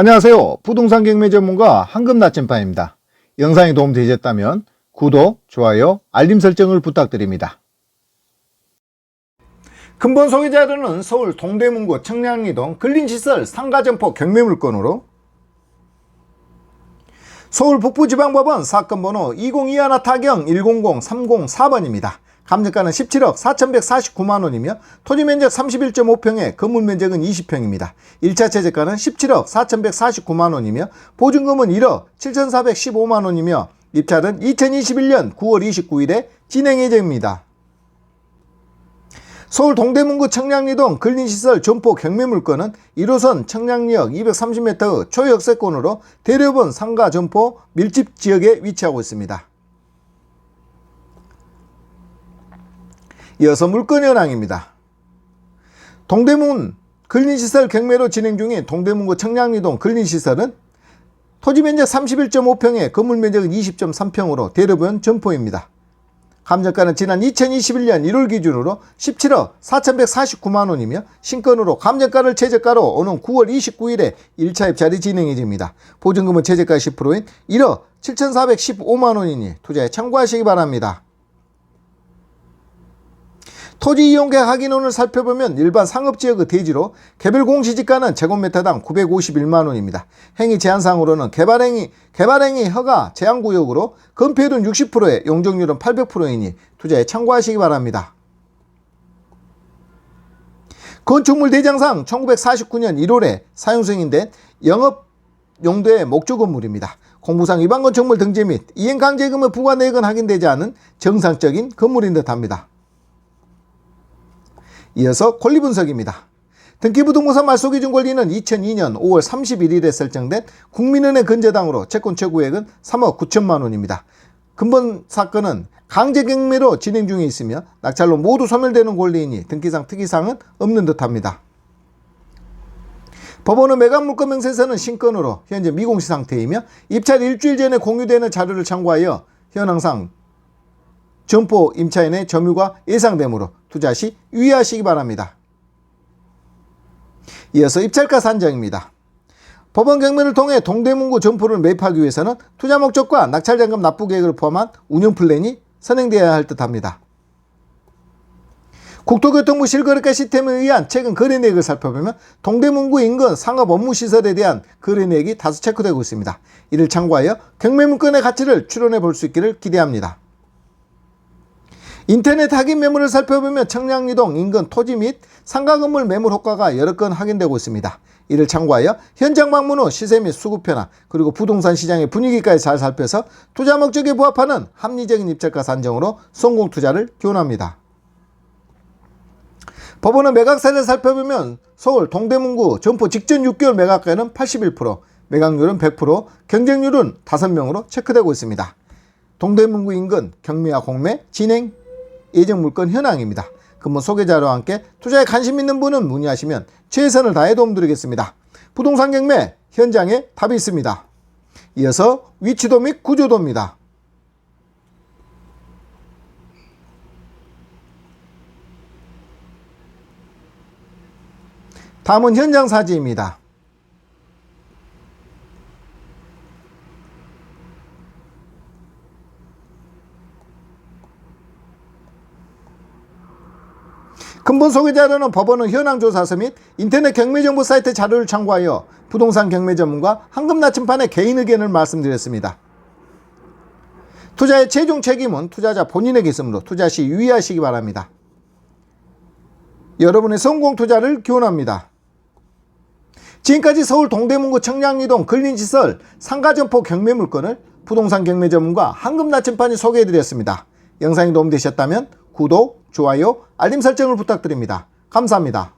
안녕하세요. 부동산 경매 전문가 황금 나침반입니다. 영상이 도움되셨다면 구독, 좋아요, 알림 설정을 부탁드립니다. 근본 소개자료는 서울 동대문구 청량리동 근린시설 상가점포 경매물건으로 서울 북부지방법원 사건 번호 202 타경 100-304번입니다. 감정가는 17억 4,149만 원이며 토지 면적 31.5평에 건물 면적은 20평입니다. 1차 최저가는 17억 4,149만 원이며 보증금은 1억 7,415만 원이며 입찰은 2021년 9월 29일에 진행 예정입니다. 서울 동대문구 청량리동 근린시설 점포 경매물건은 1호선 청량리역 230m의 초역세권으로 대려본 상가 점포 밀집 지역에 위치하고 있습니다. 이어서 물건 현황입니다. 동대문 근린시설 경매로 진행 중인 동대문구 청량리동 근린시설은 토지 면적 31.5평에 건물 면적은 20.3평으로 대려본 점포입니다. 감정가는 지난 2021년 1월 기준으로 17억 4,149만 원이며 신건으로 감정가를 최저가로 오는 9월 29일에 1차 입찰이 진행이 됩니다. 보증금은 최저가 10%인 1억 7,415만 원이니 투자에 참고하시기 바랍니다. 토지 이용 계약 확인원을 살펴보면 일반 상업지역의 대지로 개별 공시지가는 제곱미터당 951만 원입니다. 행위 제한상으로는 개발행위, 개발행위 허가 제한구역으로 건폐율은 60%에 용적률은 800%이니 투자에 참고하시기 바랍니다. 건축물 대장상 1949년 1월에 사용 승인된 영업 용도의 목조 건물입니다. 공부상 위반 건축물 등재 및 이행 강제금의 부과 내역은 확인되지 않은 정상적인 건물인 듯합니다. 이어서 권리 분석입니다. 등기부등본상 말소기준 권리는 2002년 5월 31일에 설정된 국민은행 근저당으로 채권 최고액은 3억 9천만 원입니다. 근본 사건은 강제경매로 진행 중에 있으며 낙찰로 모두 소멸되는 권리이니 등기상 특이사항은 없는 듯합니다. 법원은 매각물건 명세서는 신건으로 현재 미공시 상태이며 입찰 일주일 전에 공유되는 자료를 참고하여 현황상 점포 임차인의 점유가 예상되므로 투자 시 유의하시기 바랍니다. 이어서 입찰가 산정입니다. 법원 경매를 통해 동대문구 점포를 매입하기 위해서는 투자 목적과 낙찰자금 납부 계획을 포함한 운영 플랜이 선행되어야 할 듯합니다. 국토교통부 실거래가 시스템에 의한 최근 거래 내역을 살펴보면 동대문구 인근 상업 업무 시설에 대한 거래 내역이 다수 체크되고 있습니다. 이를 참고하여 경매물건의 가치를 추론해 볼 수 있기를 기대합니다. 인터넷 확인 매물을 살펴보면 청량리동 인근 토지 및 상가 건물 매물 호가가 여러 건 확인되고 있습니다. 이를 참고하여 현장 방문 후 시세 및 수급 변화 그리고 부동산 시장의 분위기까지 잘 살펴서 투자 목적에 부합하는 합리적인 입찰가 산정으로 성공 투자를 기원합니다. 법원은 매각세를 살펴보면 서울 동대문구 점포 직전 6개월 매각가는 81%, 매각률은 100%, 경쟁률은 5명으로 체크되고 있습니다. 동대문구 인근 경매와 공매 진행 예정 물건 현황입니다. 근본 소개자료와 함께 투자에 관심 있는 분은 문의하시면 최선을 다해 도움드리겠습니다. 부동산 경매 현장에 답이 있습니다. 이어서 위치도 및 구조도입니다. 다음은 현장 사진입니다. 근본 소개 자료는 법원은 현황 조사서 및 인터넷 경매 정보 사이트 자료를 참고하여 부동산 경매 전문가 황금 나침판의 개인 의견을 말씀드렸습니다. 투자의 최종 책임은 투자자 본인에게 있으므로 투자 시 유의하시기 바랍니다. 여러분의 성공 투자를 기원합니다. 지금까지 서울 동대문구 청량리동 근린시설 상가점포 경매 물건을 부동산 경매 전문가 황금 나침판이 소개해드렸습니다. 영상이 도움되셨다면 좋아요, 알림 설정을 부탁드립니다. 감사합니다.